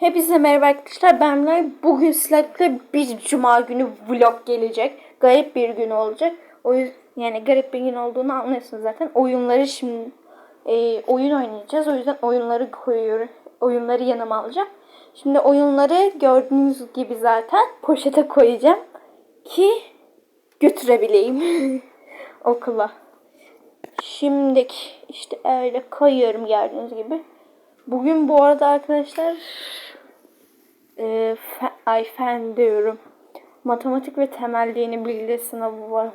Hepinize merhaba arkadaşlar. Ben Miray. Bugün sizlerle bir cuma günü vlog gelecek. Garip bir gün olacak. O yani garip bir gün olduğunu anlıyorsunuz zaten. Oyunları şimdi e, oyun oynayacağız. O yüzden oyunları koyuyorum. Oyunları yanıma alacağım. Şimdi oyunları gördüğünüz gibi zaten poşete koyacağım ki götürebileyim okula. Şimdi işte öyle koyuyorum gördüğünüz gibi. Bugün bu arada arkadaşlar e, ay fen diyorum. Matematik ve temel yeni bilgi sınavı var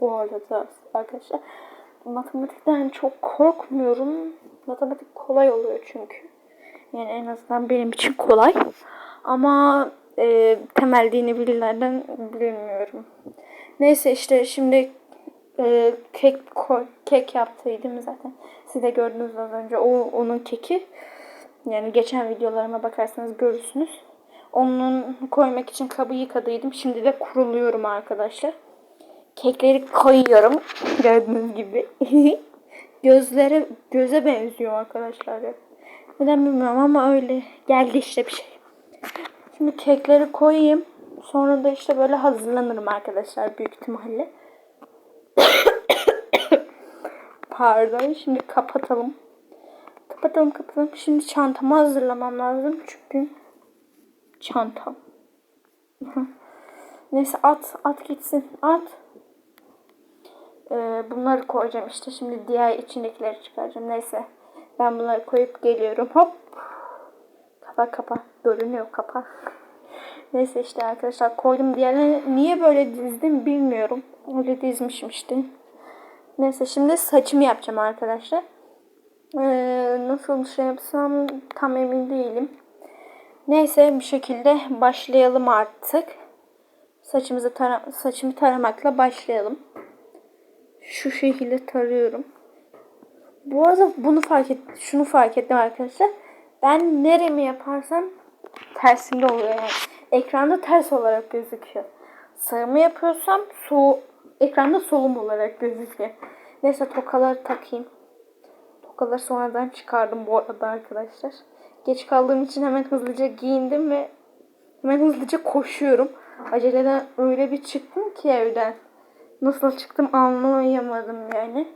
bu arada arkadaşlar. Matematikten çok korkmuyorum. Matematik kolay oluyor çünkü. Yani en azından benim için kolay. Ama e, temel dini bilgilerden bilmiyorum. Neyse işte şimdi e, kek kek yaptıydım zaten. Siz de gördünüz az önce o onun keki. Yani geçen videolarıma bakarsanız görürsünüz. Onun koymak için kabı yıkadıydım. Şimdi de kuruluyorum arkadaşlar. Kekleri koyuyorum. Gördüğünüz gibi. Gözleri göze benziyor arkadaşlar. Neden bilmiyorum ama öyle geldi işte bir şey. Şimdi kekleri koyayım. Sonra da işte böyle hazırlanırım arkadaşlar büyük ihtimalle. Pardon. Şimdi kapatalım. Kapatalım kapatalım. Şimdi çantamı hazırlamam lazım. Çünkü çantam. Neyse at at gitsin. At. Ee, bunları koyacağım işte. Şimdi diğer içindekileri çıkaracağım. Neyse. Ben bunları koyup geliyorum. Hop. Kapa kapa. Görünüyor kapa. Neyse işte arkadaşlar koydum diğerlerini. Niye böyle dizdim bilmiyorum. Öyle dizmişim işte. Neyse şimdi saçımı yapacağım arkadaşlar. Ee, nasıl şey yapsam tam emin değilim. Neyse bir şekilde başlayalım artık. Saçımızı tara saçımı taramakla başlayalım. Şu şekilde tarıyorum. Bu arada bunu fark et şunu fark ettim arkadaşlar. Ben neremi yaparsam tersinde oluyor yani. Ekranda ters olarak gözüküyor. Sağımı yapıyorsam sol ekranda solum olarak gözüküyor. Neyse tokaları takayım. Tokaları sonradan çıkardım bu arada arkadaşlar. Geç kaldığım için hemen hızlıca giyindim ve hemen hızlıca koşuyorum. Aceleden öyle bir çıktım ki evden. Nasıl çıktım anlayamadım yani.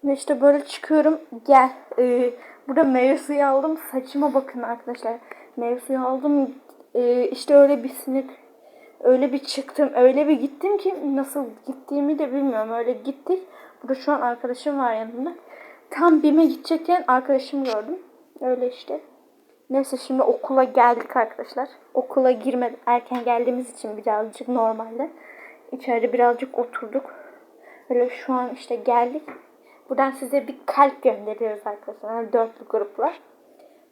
Şimdi işte böyle çıkıyorum. Gel. Ee, burada meyve suyu aldım. Saçıma bakın arkadaşlar. Meyve suyu aldım. Ee, işte öyle bir sinir öyle bir çıktım, öyle bir gittim ki nasıl gittiğimi de bilmiyorum. Öyle gittik. Burada şu an arkadaşım var yanımda. Tam BİM'e gidecekken arkadaşımı gördüm. Öyle işte. Neyse şimdi okula geldik arkadaşlar. Okula girmeden erken geldiğimiz için birazcık normalde. İçeride birazcık oturduk. Öyle şu an işte geldik. Buradan size bir kalp gönderiyoruz arkadaşlar. Yani dörtlü gruplar.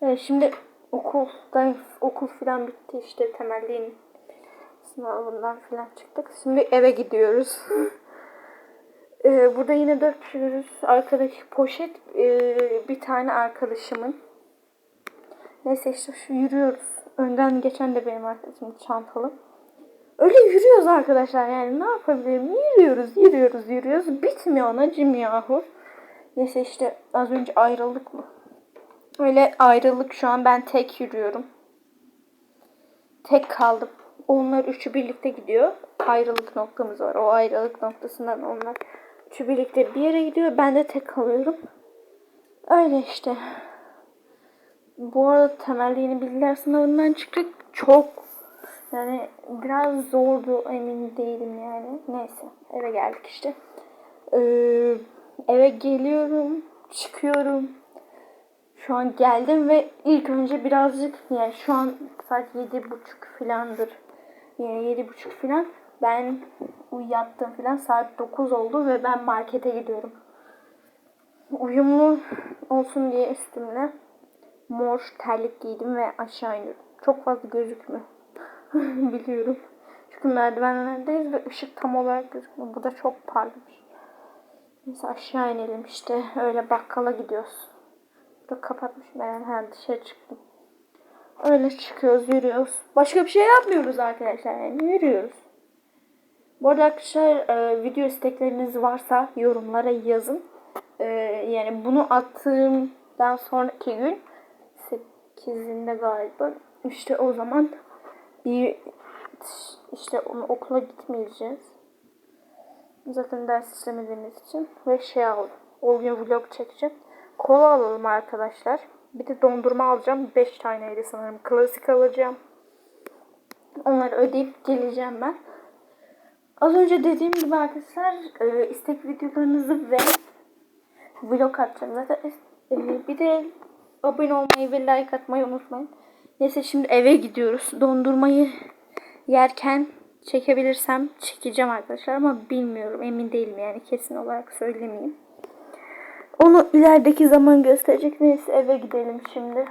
Evet, şimdi okuldan okul falan bitti işte temelliğin sınavından falan çıktık. Şimdi eve gidiyoruz. ee, burada yine dört kişiyiz. Arkadaki poşet e, bir tane arkadaşımın. Neyse işte şu yürüyoruz. Önden geçen de benim arkadaşım çantalı. Öyle yürüyoruz arkadaşlar yani ne yapabilirim? Yürüyoruz, yürüyoruz, yürüyoruz. Bitmiyor anacım yahu. Neyse işte az önce ayrıldık mı? Öyle ayrılık şu an ben tek yürüyorum. Tek kaldım. Onlar üçü birlikte gidiyor. Ayrılık noktamız var. O ayrılık noktasından onlar üçü birlikte bir yere gidiyor. Ben de tek kalıyorum. Öyle işte. Bu arada temel yeni bilgiler sınavından çıktık. Çok yani biraz zordu emin değilim yani. Neyse eve geldik işte. Ee, eve geliyorum. Çıkıyorum. Şu an geldim ve ilk önce birazcık yani şu an saat yedi buçuk filandır. Yani yedi buçuk filan. Ben yattım filan saat 9 oldu ve ben markete gidiyorum. Uyumlu olsun diye üstümle mor terlik giydim ve aşağı iniyorum. Çok fazla gözükmüyor. Biliyorum. Çünkü merdivenlerdeyiz ve ışık tam olarak gözükmüyor. Bu da çok parlamış. Neyse aşağı inelim işte. Öyle bakkala gidiyoruz. Burada kapatmış ben her dışarı çıktım. Öyle çıkıyoruz, yürüyoruz. Başka bir şey yapmıyoruz arkadaşlar. Yani yürüyoruz. Bu arada arkadaşlar e, video istekleriniz varsa yorumlara yazın. E, yani bunu attığımdan sonraki gün 8'inde galiba işte o zaman bir işte onu okula gitmeyeceğiz. Zaten ders işlemediğimiz için ve şey aldım. O gün vlog çekeceğim. Kola alalım arkadaşlar. Bir de dondurma alacağım. 5 taneydi sanırım. Klasik alacağım. Onları ödeyip geleceğim ben. Az önce dediğim gibi arkadaşlar e, istek videolarınızı ve vlog atacağım. Zaten e, bir de abone olmayı ve like atmayı unutmayın. Neyse şimdi eve gidiyoruz. Dondurmayı yerken çekebilirsem çekeceğim arkadaşlar ama bilmiyorum. Emin değilim yani kesin olarak söylemeyeyim. Onu ilerideki zaman gösterecek. Neyse eve gidelim şimdi.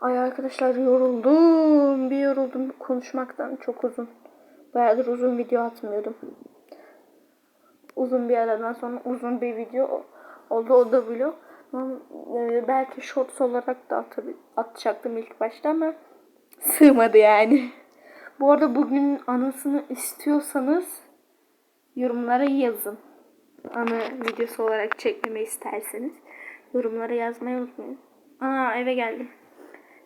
Ay arkadaşlar yoruldum. Bir yoruldum konuşmaktan çok uzun. Bayağıdır uzun video atmıyordum. Uzun bir aradan sonra uzun bir video oldu. O da vlog. E, belki shorts olarak da atacaktım ilk başta ama sığmadı yani. Bu arada bugün anısını istiyorsanız yorumlara yazın. Anı videosu olarak çekmemi isterseniz yorumlara yazmayı unutmayın. Aa eve geldim.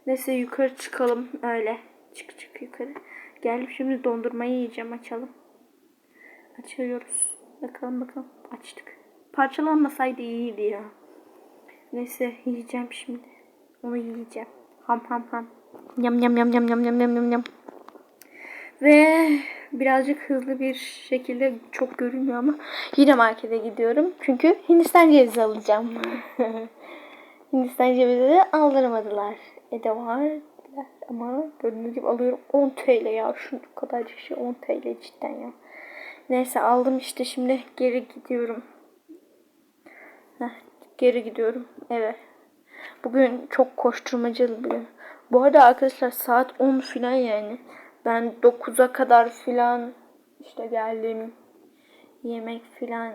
Neyse yukarı çıkalım öyle. Çık çık yukarı. Geldim şimdi dondurmayı yiyeceğim açalım. Açıyoruz. Bakalım bakalım açtık. Parçalanmasaydı iyiydi ya. Neyse yiyeceğim şimdi. Onu yiyeceğim. Ham ham ham. Yam yam yam yam yam yam yam yam yam. Ve birazcık hızlı bir şekilde çok görünmüyor ama yine markete gidiyorum. Çünkü Hindistan cevizi alacağım. Hindistan cevizi de aldırmadılar. E var ama gördüğünüz gibi alıyorum 10 TL ya. Şu kadar şey 10 TL cidden ya. Neyse aldım işte şimdi geri gidiyorum. Heh, geri gidiyorum eve. Bugün çok koşturmacalı bir gün. Bu arada arkadaşlar saat 10 filan yani. Ben 9'a kadar filan işte geldim. Yemek filan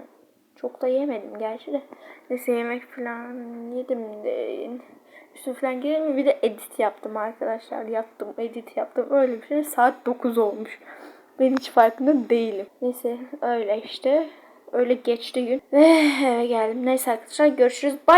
çok da yemedim gerçi de. Neyse yemek filan yedim de. Üstüne filan girelim bir de edit yaptım arkadaşlar. Yattım edit yaptım öyle bir şey. Saat 9 olmuş. Ben hiç farkında değilim. Neyse öyle işte. Öyle geçti gün. Ve eve geldim. Neyse arkadaşlar görüşürüz. Bye.